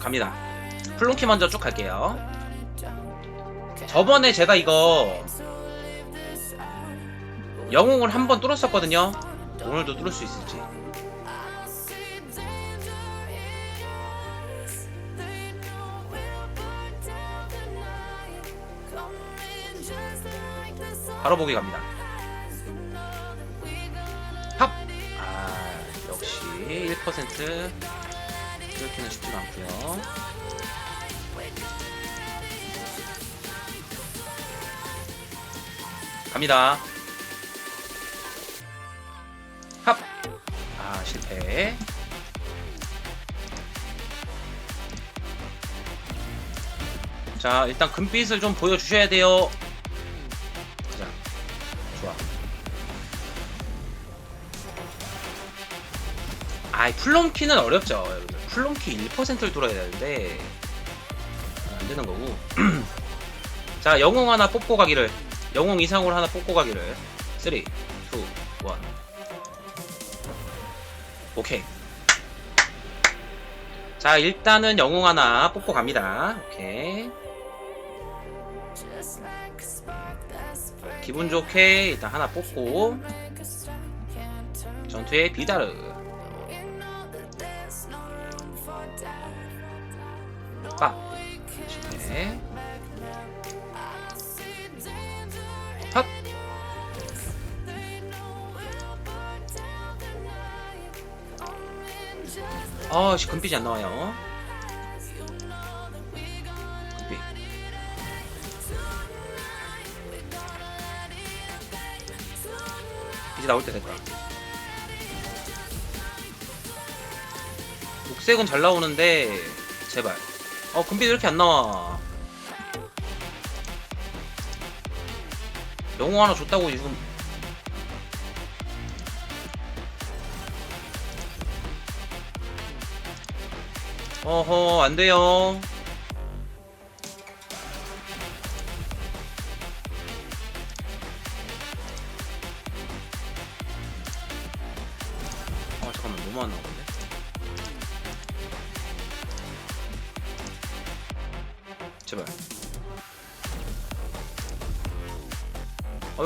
갑니다. 플론키 먼저 쭉 갈게요. 저번에 제가 이거 영웅을 한 번 뚫었었거든요. 오늘도 뚫을 수 있을지. 바로 보기 갑니다. 역시 1% 이렇게는 쉽지가 않고요. 갑니다. 합! 아, 실패. 자, 일단 금빛을 좀 보여주셔야 돼요. 자, 좋아. 아이, 플롬키는 어렵죠, 여러분들. 플롬키 1%를 뚫어야 되는데, 안 되는 거고. 자, 영웅 하나 뽑고 가기를. 영웅 이상으로 하나 뽑고 가기를. 3, 2, 1. 오케이. 자, 일단은 영웅 하나 뽑고 갑니다. 오케이. 기분 좋게 일단 하나 뽑고 전투의 비다르 빠 실패 헛 아씨 금빛이 안 나와요 금빛 이제 나올 때 됐다. 녹색은 잘 나오는데 제발. 어 금빛 왜 이렇게 안 나와? 영웅 하나 줬다고 지금. 어허 안 돼요.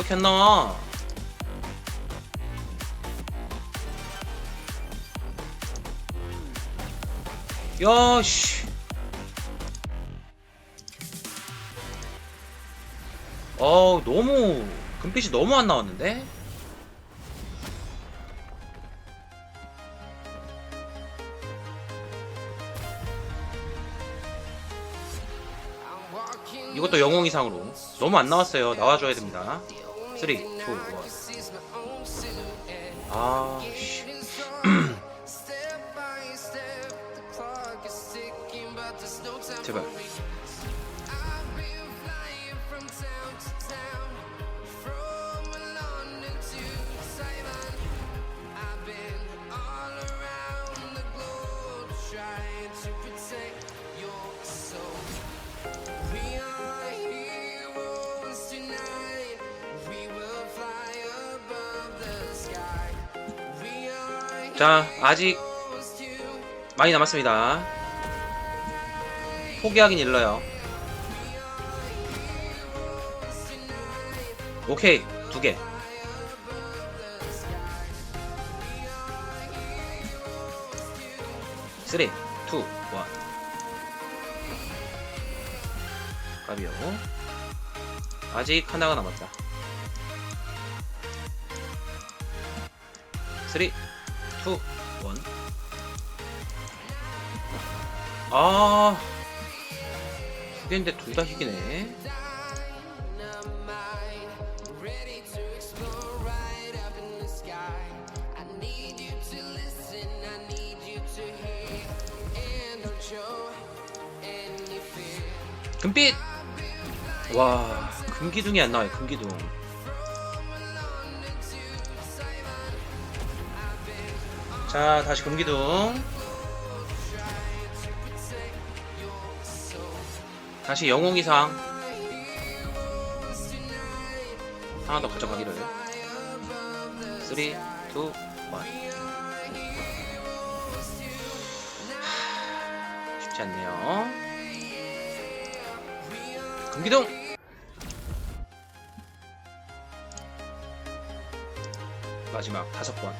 이렇게 안 나와 야 씨 어 너무 금빛이 너무 안 나왔는데 이것도 영웅 이상으로 너무 안 나왔어요. 나와줘야 됩니다. 3, 2, 1. 아, 씨. 자, 아직 많이 남았습니다. 포기하긴 일러요. 오케이, 두 개. 쓰리, 투, 원. 가비오. 아직 하나가 남았다. 쓰리, 투, 원. 아, 두 개인데 둘 다 희귀네. 금빛! 와, 금기둥이 안 나와요, 금기둥. 자 다시 금기둥. 다시 영웅 이상. 하나 더 가져가기로 해요 3, 2, 1 쉽지 않네요. 금기둥! 마지막 다섯 번.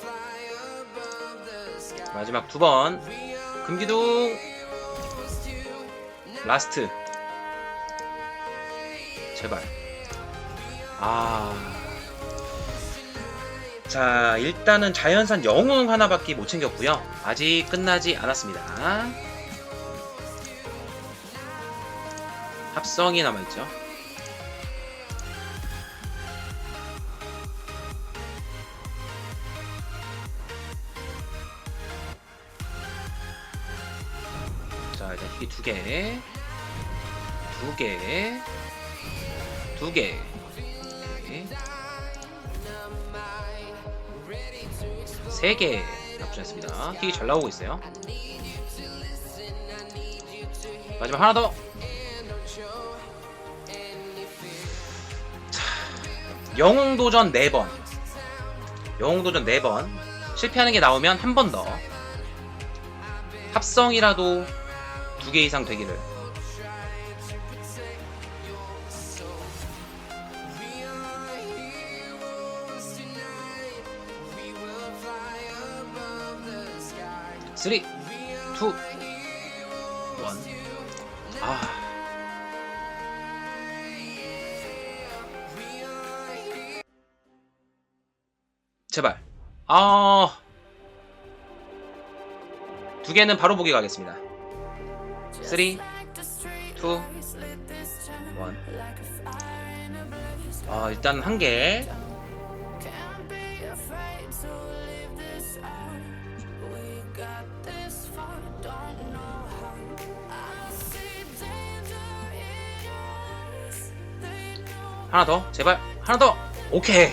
Fly above the sky. 마지막 두 번. 금기동! 라스트. 제발. 아. 자, 일단은 자연산 영웅 하나밖에 못 챙겼고요. 아직 끝나지 않았습니다. 합성이 남아있죠. 자, 일단 희귀 두 개. 두 개. 두 개. 네. 세 개. 납치했습니다. 희귀 잘 나오고 있어요. 마지막 하나 더. 자, 영웅 도전 4번. 영웅 도전 4번. 실패하는 게 나오면 한 번 더. 합성이라도 두 개 이상 되기를. 쓰리, 투, 원. 아. 제발. 아. 두 개는 바로 보기 가겠습니다. 3, 2, 1. 아, 일단 한 개. 하나 더. 제발. 하나 더. 오케이.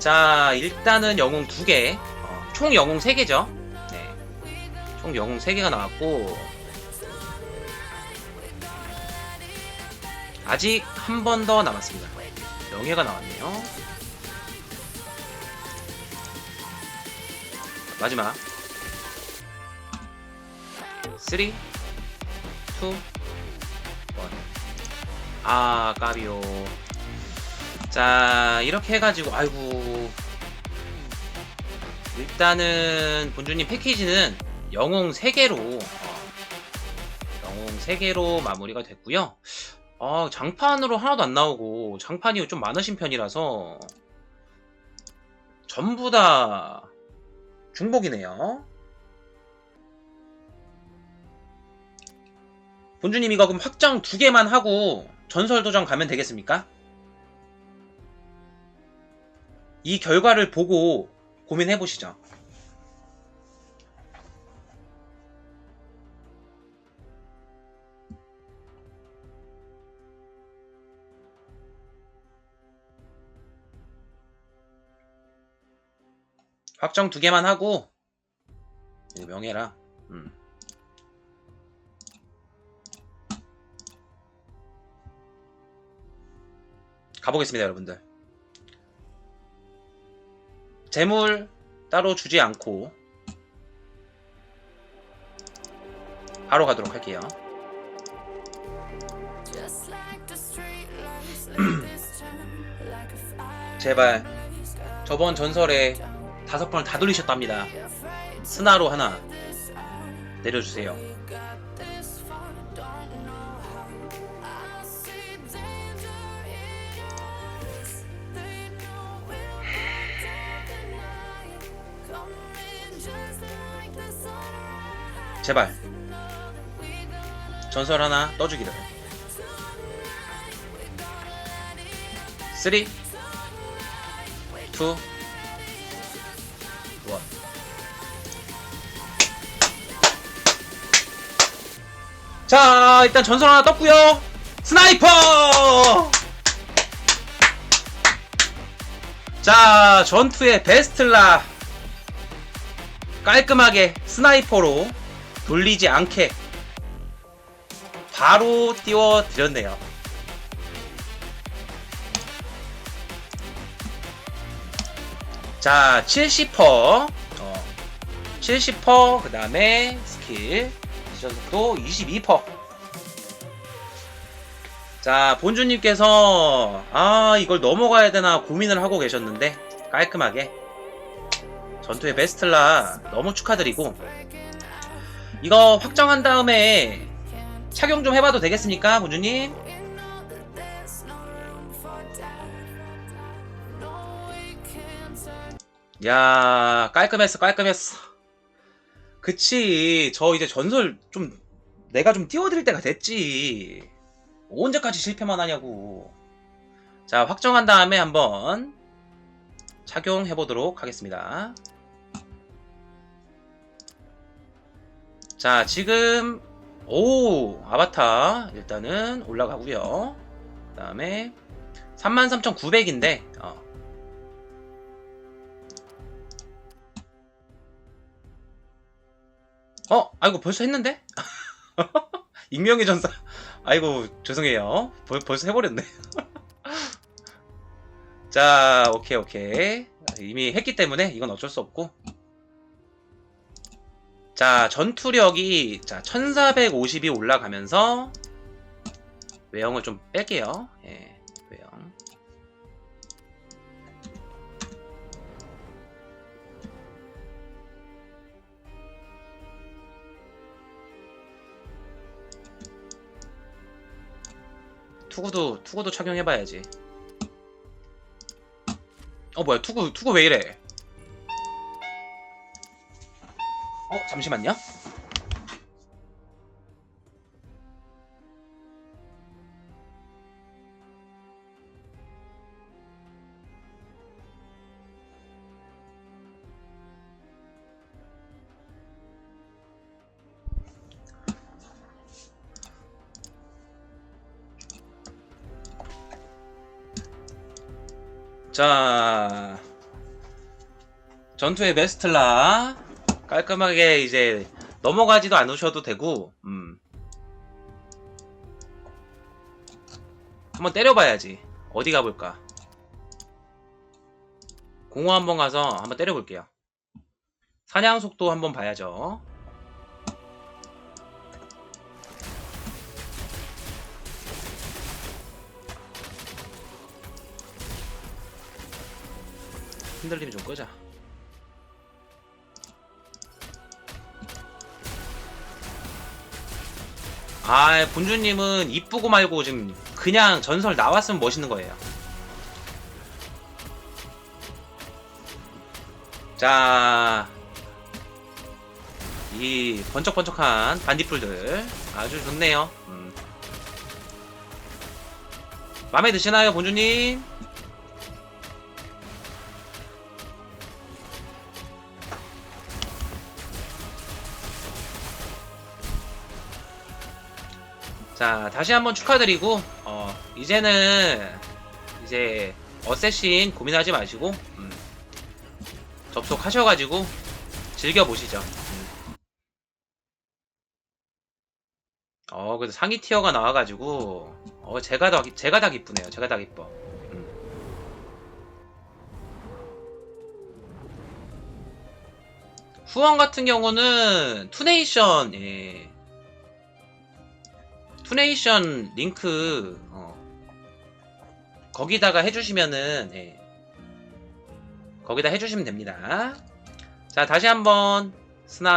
자, 일단은 영웅 두 개. 어, 총 영웅 세 개죠. 네. 총 영웅 세 개가 나왔고. 아직 한 번 더 남았습니다. 명예가 나왔네요. 마지막. 3, 2, 1. 아, 까비오. 자, 이렇게 해가지고, 아이고. 일단은, 본주님 패키지는 영웅 3개로, 어, 영웅 3개로 마무리가 됐고요 아, 장판으로 하나도 안 나오고, 장판이 좀 많으신 편이라서, 전부 다 중복이네요. 본주님 이거 그럼 확장 두 개만 하고 전설 도전 가면 되겠습니까? 이 결과를 보고 고민해 보시죠. 확정 두 개만 하고 이거 명예라. 음. 가보겠습니다, 여러분들. 재물 따로 주지 않고 바로 가도록 할게요. 제발 저번 전설에 다섯 번을 다 돌리셨답니다. 스나로 하나 내려주세요. 제발 전설 하나 떠주기를 3 2 1 전투 원 자, 일단 전설 하나 떴고요. 스나이퍼! 자, 전투의 베스틀라 깔끔하게 스나이퍼로 돌리지 않게 바로 띄워 드렸네요. 자, 70퍼. 어, 70퍼, 그 다음에 스킬. 지전 속도 22퍼. 자, 본주님께서, 아, 이걸 넘어가야 되나 고민을 하고 계셨는데, 깔끔하게. 전투의 베스틀라 너무 축하드리고, 이거 확정한 다음에 착용 좀 해봐도 되겠습니까, 본주님? 야 깔끔했어 깔끔했어. 그치 저 이제 전설 좀 내가 좀 띄워드릴 때가 됐지. 언제까지 실패만 하냐고. 자 확정한 다음에 한번 착용해 보도록 하겠습니다. 자 지금 오 아바타 일단은 올라가고요. 그 다음에 33,900인데 어, 어, 아이고 벌써 했는데? 익명의 전사. 아이고 죄송해요. 벌, 벌써 해버렸네. 자, 오케이 오케이. 이미 했기 때문에 이건 어쩔 수 없고. 자, 전투력이 자 1450이 올라가면서 외형을 좀 뺄게요. 예, 외형. 투구도 투구도 착용해봐야지. 어 뭐야 투구 투구 왜 이래? 어 잠시만요. 자 전투의 베스틀라. 깔끔하게 이제 넘어가지도 않으셔도 되고 음. 한번 때려봐야지. 어디 가볼까? 공허 한번 가서 한번 때려볼게요. 사냥 속도 한번 봐야죠 흔들림 좀 끄자 아 본주님은 이쁘고 말고 지금 그냥 전설 나왔으면 멋있는 거예요 자, 이 번쩍번쩍한 반딧불들 아주 좋네요. 음. 마음에 드시나요, 본주님? 자, 다시 한번 축하드리고, 어, 이제는, 이제, 어쌔신 고민하지 마시고, 음, 접속하셔가지고, 즐겨보시죠. 음. 어, 그래도 상위 티어가 나와가지고, 어, 제가 더, 기- 제가 다 기쁘네요. 제가 다 기뻐. 음. 후원 같은 경우는, 투네이션, 예. 투네이션 링크 어, 거기다가 해주시면은 예, 거기다 해주시면 됩니다. 자 다시 한번 스나